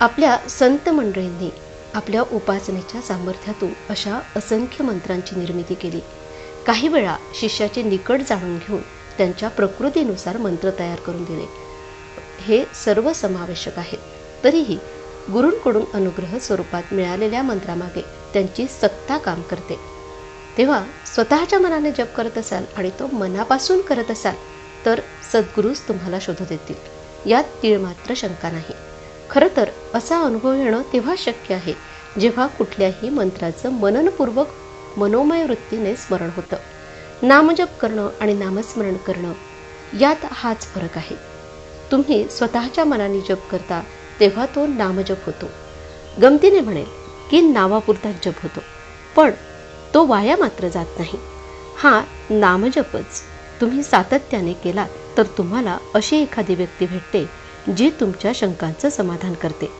आपल्या संत मंडळींनी आपल्या उपासनेच्या सामर्थ्यातून अशा असंख्य मंत्रांची निर्मिती केली. काही वेळा शिष्याचे निकट जाणून घेऊन त्यांच्या प्रकृतीनुसार मंत्र तयार करून दिले. हे सर्व समावेशक आहेत. तरीही गुरूंकडून अनुग्रह स्वरूपात मिळालेल्या मंत्रामागे त्यांची सत्ता काम करते. तेव्हा स्वतःच्या मनाने जप करत असाल आणि तो मनापासून करत असाल तर सद्गुरूच तुम्हाला शोधू देतील. यात तीळ मात्र शंका नाही. खरं तर असा अनुभव येणं तेव्हा शक्य आहे जेव्हा कुठल्याही मंत्राचं मननपूर्वक मनोमय वृत्तीने स्मरण होतं. नामजप करणं आणि नामस्मरण करणं यात हाच फरक आहे. तुम्ही स्वतःच्या मनाने जप करता तेव्हा तो नामजप होतो. गमतीने म्हणेल की नावापुरता जप होतो पण तो वाया मात्र जात नाही. हा नामजपच तुम्ही सातत्याने केलात तर तुम्हाला अशी एखादी व्यक्ती भेटते जी तुमच्या शंकांचं समाधान करते.